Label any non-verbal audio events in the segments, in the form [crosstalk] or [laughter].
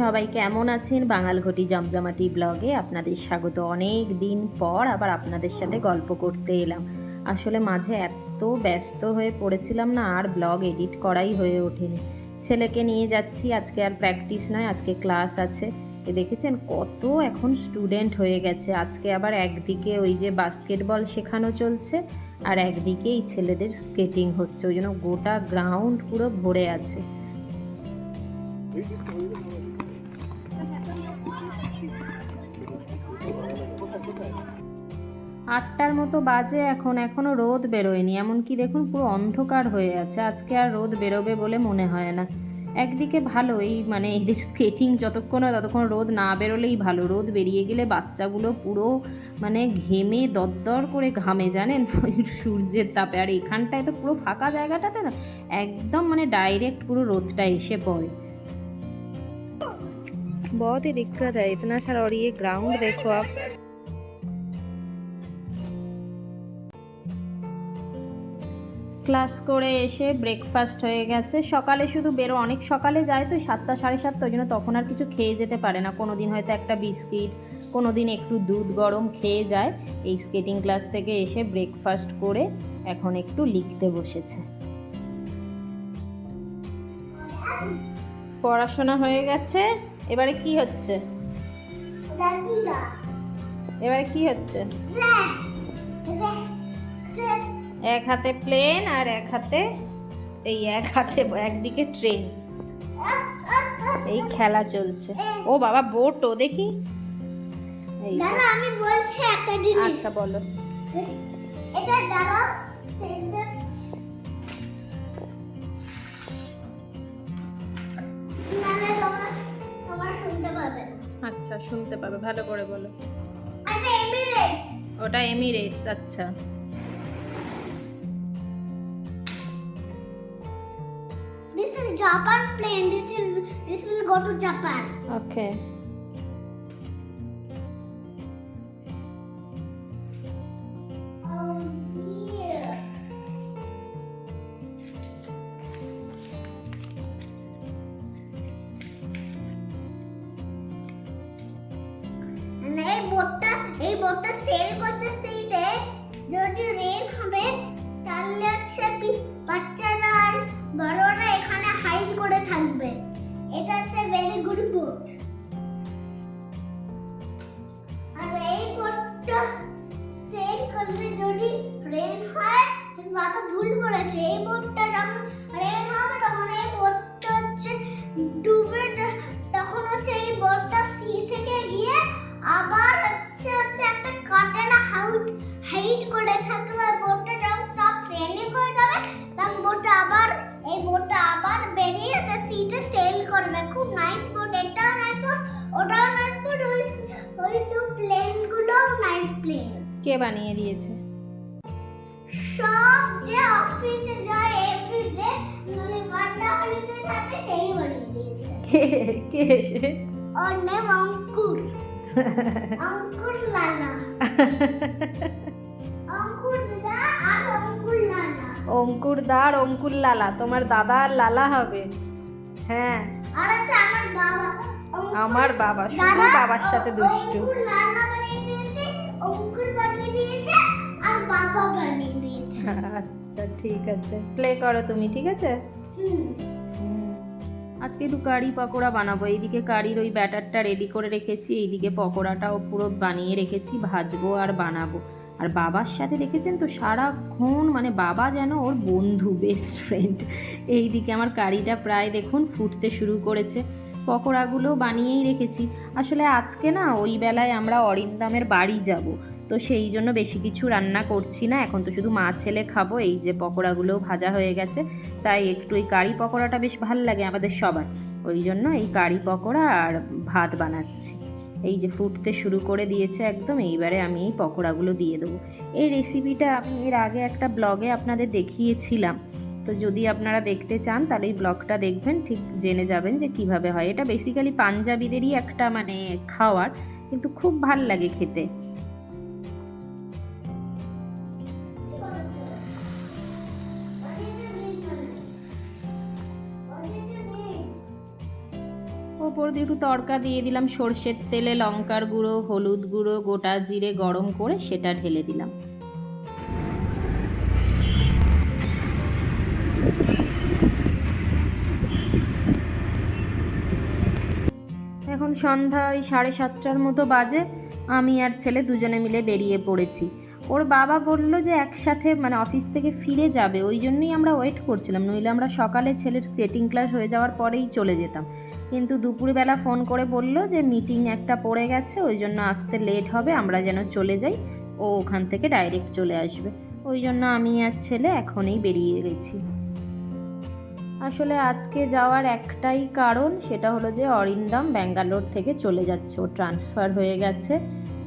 সবাই কেমন আছেন? বাঙালঘটি জমজমাটি ব্লগে আপনাদের স্বাগত। অনেক দিন পর আবার আপনাদের সাথে গল্প করতে এলাম। আসলে মাঝে এত ব্যস্ত হয়ে পড়েছিলাম না, আর ব্লগ এডিট করাই হয়ে ওঠেনি। ছেলেকে নিয়ে যাচ্ছি, আজকে আর প্র্যাকটিস নয়, আজকে ক্লাস আছে। দেখেছেন কত এখন স্টুডেন্ট হয়ে গেছে। আজকে আবার একদিকে ওই যে বাস্কেটবল শেখানো চলছে, আর একদিকে এই ছেলেদের স্কেটিং হচ্ছে। ওই জন্য গোটা গ্রাউন্ড পুরো ভরে আছে। আটটার মতো বাজে এখন এখনো রোদ বেরোয়নি এমনকি দেখুন পুরো অন্ধকার হয়ে আছে আজকে আর রোদ বেরোবে বলে মনে হয় না একদিকে ভালো এই মানে এদের স্কেটিং যতক্ষণ হয় ততক্ষণ রোদ না বেরোলেই ভালো রোদ বেরিয়ে গেলে বাচ্চাগুলো পুরো মানে ঘেমে দরদর করে ঘামে জানেন ওই সূর্যের তাপে আর এখানটায় তো পুরো ফাঁকা জায়গাটাতে না একদম মানে ডাইরেক্ট পুরো রোদটা এসে পড়ে बहुत ही दिक्कत है इतना सारा और ये ग्राउंड देखो आप ক্লাস করে এসে ব্রেকফাস্ট হয়ে গেছে। সকালে শুধু বেরো অনেক সকালে যায় তো সাতটা সাড়ে সাতটা ওই জন্য তখন আর কিছু খেয়ে যেতে পারে না। কোনো দিন হয়তো একটা বিস্কিট কোনো দিন একটু দুধ গরম খেয়ে যায়। এই স্কেটিং ক্লাস থেকে এসে ব্রেকফাস্ট করে এখন একটু লিখতে বসেছে। পড়াশোনা হয়ে গেছে এবারে কি হচ্ছে? এবারে কি হচ্ছে? এক হাতে প্লেন আর এক হাতে এই এক হাতে একদিকে ট্রেন এই খেলা চলছে। ও বাবা বোটও দেখি। এই দাদা আমি বলছি একটা জিনিস। আচ্ছা বলো। এটা সেন্টেন্স শুনতে পাবে। আচ্ছা শুনতে পাবে ভালো করে বলো। এটা এমিরেটস ওটা এমিরেটস আচ্ছা। Is Japan plane. This is this will go to Japan. Okay Oh dear. মানে এই বোটটা এই বোটটা সেল করছে সেইটে যদি রেন হবে তাহলে হচ্ছে বাচ্চারা আর বড়রা এখানে হাইড করে থাকবে। এটা হচ্ছে ভেরি গুড বুট আর এই বুটটা সেল করলে যদি রেন হয়, বাবা ভুল বলেছে এই বুটটা যখন নাইস প্লেন। কে বানিয়ে দিয়েছে? সব যে অফিসে যায় এভরিডে মানে কান্ডাকারিতে থাকে সেই বানিয়ে দিয়েছে। কে কে সে ওর নেম অঙ্কুর। অঙ্কুর লালা। অঙ্কুর দাদা আর অঙ্কুর লালা। অঙ্কুর দা আর অঙ্কুর লালা তোমার দাদা আর লালা হবে। হ্যাঁ। আর আছে আমার বাবা। আমার বাবা শুধু বাবার সাথে দুষ্টু। আচ্ছা ঠিক আছে। প্লে করো তুমি ঠিক আছে? আজকে একটু কারি পকোড়া বানাবো। এইদিকে কারির ওই ব্যাটারটা রেডি করে রেখেছি এইদিকে পকোড়াটাও পুরো বানিয়ে রেখেছি ভাজবো আর বানাবো। আর বাবার সাথে দেখেছেন তো সারাক্ষণ মানে বাবা যেন ওর বন্ধু বেস্ট ফ্রেন্ড এইদিকে আমার কারিটা প্রায় দেখুন ফুটতে শুরু করেছে। পকোড়াগুলো বানিয়েই রেখেছি। আসলে আজকে না ওই বেলায় আমরা অরিন্দামের বাড়ি যাব। তো সেই জন্য বেশি কিছু রান্না করছি না। এখন তো শুধু মা ছেলে খাব। এই যে পকোড়াগুলো ভাজা হয়ে গেছে। তাই একটু এই কারি পকোড়াটা বেশ ভালো লাগে আমাদের সবার। ওই জন্য এই কারি পকোড়া আর ভাত বানাচ্ছি। এই যে ফুটতে শুরু করে দিয়েছে একদম। এইবারে আমি এই পকোড়াগুলো দিয়ে দেবো। এই রেসিপিটা আমি এর আগে একটা ব্লগে আপনাদের দেখিয়েছিলাম। তো যদি আপনারা দেখতে চান, তাহলে এই ব্লগটা দেখবেন, ঠিক জেনে যাবেন যে কীভাবে হয়। এটা বেসিক্যালি পাঞ্জাবিদেরই একটা মানে খাওয়ার, কিন্তু খুব ভালো লাগে খেতে। ওপর দিয়ে একটু তড়কা দিয়ে দিলাম, সর্ষের তেলে লঙ্কার গুঁড়ো, হলুদ গুঁড়ো, গোটা জিরে গরম করে সেটা ঢেলে দিলাম। এখন সন্ধ্যা ওই সাড়ে সাতটার মতো বাজে, আমি আর ছেলে দুজনে মিলে বেরিয়ে পড়েছি। ওর বাবা বলল যে একসাথে মানে অফিস থেকে ফিরে যাবে, ওই জন্যই আমরা ওয়েট করছিলাম, নইলে আমরা সকালে ছেলের স্কেটিং ক্লাস হয়ে যাওয়ার পরেই চলে যেতাম। কিন্তু দুপুরবেলা ফোন করে বলল যে মিটিং একটা পড়ে গেছে, ওই জন্য আসতে লেট হবে, আমরা যেন চলে যাই, ও ওখান থেকে ডাইরেক্ট চলে আসবে। ওই জন্য আমি আর ছেলে এখনই বেরিয়ে গেছি। আসলে আজকে যাওয়ার একটাই কারণ সেটা হলো যে অরিন্দম ব্যাঙ্গালোর থেকে চলে যাচ্ছে। ও ট্রান্সফার হয়ে গেছে,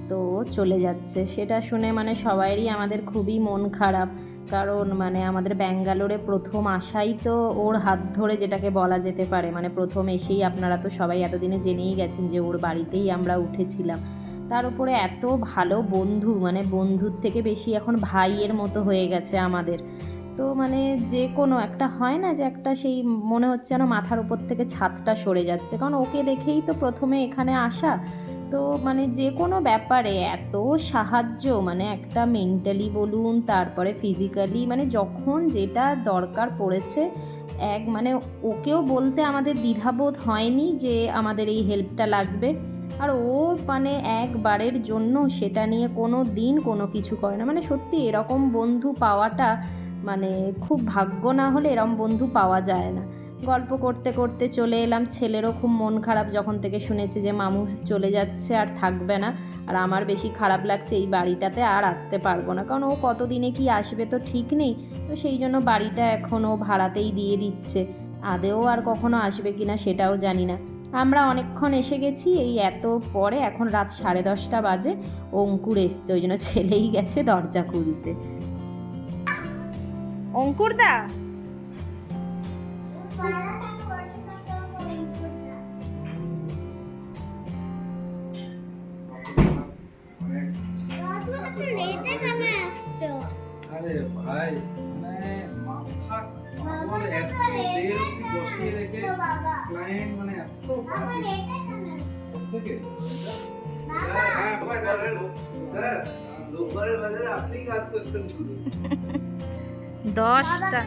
তো চলে যাচ্ছে। সেটা শুনে মানে সবাইরই আমাদের খুবই মন খারাপ। কারণ মানে আমাদের ব্যাঙ্গালোরে প্রথম আসাই তো ওর হাত ধরে যেটাকে বলা যেতে পারে। মানে প্রথম এসেই আপনারা তো সবাই এতদিনে জেনেই গেছেন যে ওর বাড়িতেই আমরা উঠেছিলাম। তার উপরে এত ভালো বন্ধু মানে বন্ধুর থেকে বেশি এখন ভাইয়ের মতো হয়ে গেছে আমাদের। তো মানে যে কোনো একটা হয় না যে একটা সেই মনে হচ্ছে যেন মাথার উপর থেকে ছাদটা সরে যাচ্ছে। কারণ ওকে দেখেই তো প্রথমে এখানে আসা। তো মানে যে কোনো ব্যাপারে এত সাহায্য মানে একটা মেন্টালি বলুন, তারপরে ফিজিক্যালি মানে যখন যেটা দরকার পড়েছে, এক মানে ওকেও বলতে আমাদের দ্বিধাবোধ হয়নি যে আমাদের এই হেল্পটা লাগবে। আর ও মানে একবারের জন্য সেটা নিয়ে কোনো দিন কোনো কিছু করে না। মানে সত্যি এরকম বন্ধু পাওয়াটা মানে খুব ভাগ্য না হলে এরম বন্ধু পাওয়া যায় না। গল্প করতে করতে চলে এলাম, ছেলেরও খুব মন খারাপ যখন থেকে শুনেছে যে মামু চলে যাচ্ছে আর থাকবে না। আর আমার বেশি খারাপ লাগছে এই বাড়িটাতে আর আসতে পারব না, কারণ ও কতদিনে কি আসবে তো ঠিক নেই। তো সেই জন্য বাড়িটা এখন ও ভাড়াতেই দিয়ে দিচ্ছে। আদেও আর কখনো আসবে কিনা সেটাও জানি না। আমরা অনেকক্ষণ এসে গেছি, এই এত পরে এখন রাত সাড়ে দশটা বাজে, অঙ্কুর এসছে, ওই জন্য ছেলেই গেছে দরজা খুলতে। আসছো? আরে ভাই মানে মাথা আমার এত দেরি বসিয়ে রেখে ক্লায়েন্ট মানে এত? থেকে হ্যাঁ স্যার রোববারের বাজারে আপনি কাজ করছেন শুধু দশটা।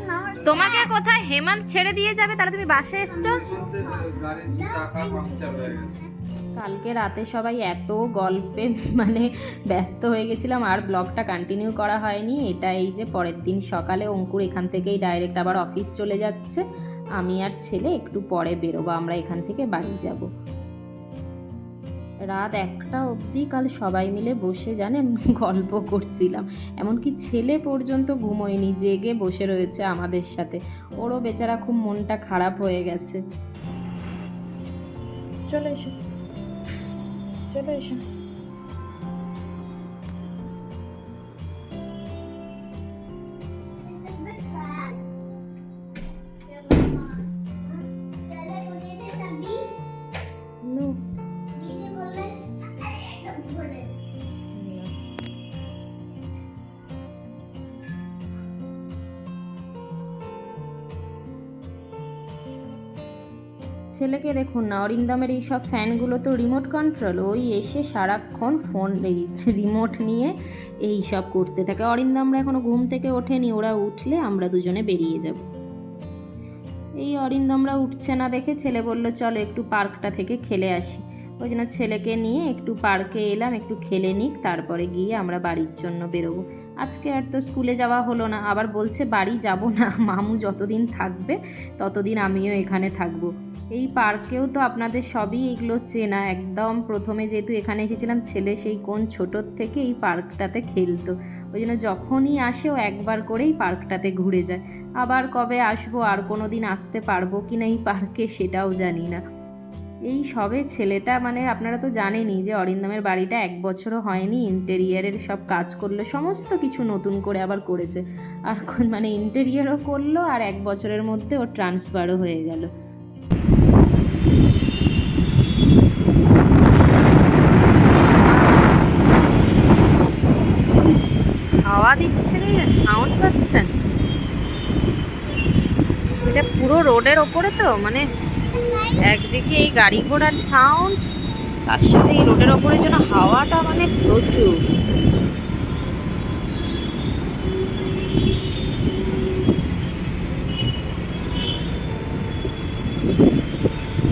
তোমাকে কোথায় হেমান্ত ছেড়ে দিয়ে যাবে? তাহলে তুমি বাসে এসছো? কালকে রাতে সবাই এত গল্পে মানে ব্যস্ত হয়ে গেছিলাম, আর ব্লগটা কন্টিনিউ করা হয়নি। এটা এই যে পরের দিন সকালে অঙ্কুর এখান থেকেই ডাইরেক্ট আবার অফিস চলে যাচ্ছে। আমি আর ছেলে একটু পরে বেরোবো, আমরা এখান থেকে বাড়ি যাব। রাত একটা অবধি কাল সবাই মিলে বসে, জানেন, [laughs] গল্প করছিলাম। এমনকি ছেলে পর্যন্ত ঘুমোয়নি, জেগে বসে রয়েছে আমাদের সাথে। ওরও বেচারা খুব মনটা খারাপ হয়ে গেছে। চলে এসো। চলে এসো। ছেলেকে দেখুন না, অরিন্দমের এই সব ফ্যানগুলো তো রিমোট কন্ট্রোল ওই এসে সারাক্ষণ ফোন এই রিমোট নিয়ে এই সব করতে থাকে। অরিন্দমরা এখনও ঘুম থেকে ওঠেনি, ওরা উঠলে আমরা দুজনে বেরিয়ে যাব। এই অরিন্দমরা উঠছে না দেখে ছেলে বলল, চলো একটু পার্কটা থেকে খেলে আসি। ওই জন্য ছেলেকে নিয়ে একটু পার্কে এলাম, একটু খেলে নিক, তারপরে গিয়ে আমরা বাড়ির জন্য বেরোবো। আজকে আর তো স্কুলে যাওয়া হলো না, আবার বলছে বাড়ি যাব না, [laughs] মামু যতদিন থাকবে ততদিন আমিও এখানে থাকব। এই পার্কেও তো আপনাদের সবই এগুলো চেনা, একদম প্রথমে যেহেতু এখানে এসেছিলাম, ছেলে সেই কোন ছোটোর থেকে এই পার্কটাতে খেলতো। ওই জন্য যখনই আসে ও একবার করেই পার্কটাতে ঘুরে যায়। আবার কবে আসব, আর কোনো দিন আসতে পারব কি না এই পার্কে সেটাও জানি না। এই সবে ছেলেটা মানে আপনারা তো জানেনই যে অরিন্দমের বাড়িটা এক বছরও হয়নি ইন্টেরিয়ারের সব কাজ করল, সমস্ত কিছু নতুন করে আবার করেছে। আর মানে ইন্টেরিয়ারও করল আর এক বছরের মধ্যে ও ট্রান্সফারও হয়ে গেল। হাওয়া দিচ্ছে সাউন্ড পাচ্ছেন এটা পুরো রোডের ওপরে তো মানে একদিকে এই গাড়ি ঘোড়ার সাউন্ড তার সাথে এই রোডের ওপরে যেন হাওয়াটা মানে প্রচুর।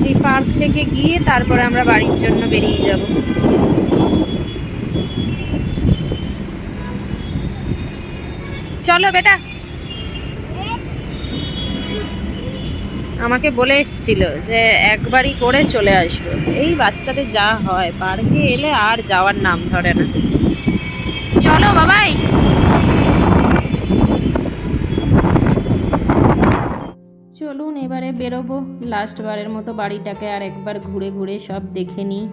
এই পার্ক থেকে গিয়ে তারপরে আমরা বাড়ির জন্য বেরিয়ে যাব। চলো বেটা। আমাকে বলে এসছিল যে একবারই করে চলে আসব। এই বাচ্চাদের যা হয়, পার্কে এলে আর যাওয়ার নাম ধরে না। চলো বাবাই। চলুন এবারে বেরোবো। লাস্ট বারের মতো বাড়িটাকে আর একবার ঘুরে ঘুরে সব দেখে নিই।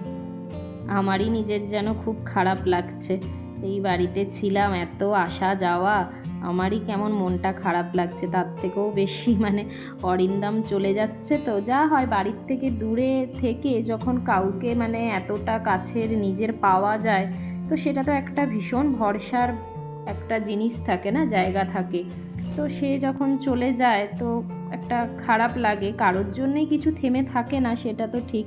আমারই নিজের যেন খুব খারাপ লাগছে। এই বাড়িতে ছিলাম, এত আসা যাওয়া। আমারই কেমন মনটা খারাপ লাগছে, তার থেকেও বেশি [laughs] মানে অরিন্দাম চলে যাচ্ছে। তো যা হয় বাড়ির থেকে দূরে থেকে যখন কাউকে মানে এতটা কাছের নিজের পাওয়া যায়, তো সেটা তো একটা ভীষণ ভরসার একটা জিনিস থাকে না, জায়গা থাকে। তো সে যখন চলে যায়, তো একটা খারাপ লাগে, কারোর জন্যই কিছু থেমে থাকে না, সেটা তো ঠিক।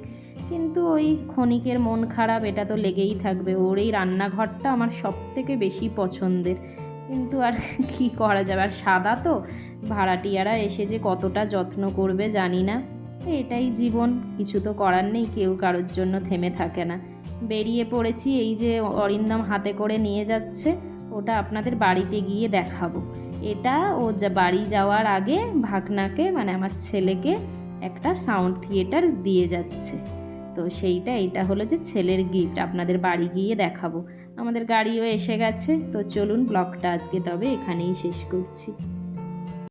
কিন্তু ওই ক্ষণিকের মন খারাপ, এটা তো লেগেই থাকবে। ওর এই রান্নাঘরটা আমার সব থেকে বেশি পছন্দের। কিন্তু আর কি করা যাবে? আর সাদা তো? ভাড়াটিয়ারা এসে যে কতটা যত্ন করবে জানি না। এটাই জীবন, কিছু তো করার নেই, কেউ কারোর জন্য থেমে থাকে না। বেরিয়ে পড়েছি, এই যে অরিন্দম হাতে করে নিয়ে যাচ্ছে, ওটা আপনাদের বাড়িতে গিয়ে দেখাবো। এটা ও যা বাড়ি যাওয়ার আগে ভাগনাকে মানে আমার ছেলেকে, একটা সাউন্ড থিয়েটার দিয়ে যাচ্ছে। তো সেইটা, এটা হলো যে ছেলের গিফট আপনাদের বাড়ি গিয়ে দেখাবো। আমাদের গাড়িও এসে গেছে। তো চলুন ব্লগটা আজকে তবে এখানেই শেষ করছি।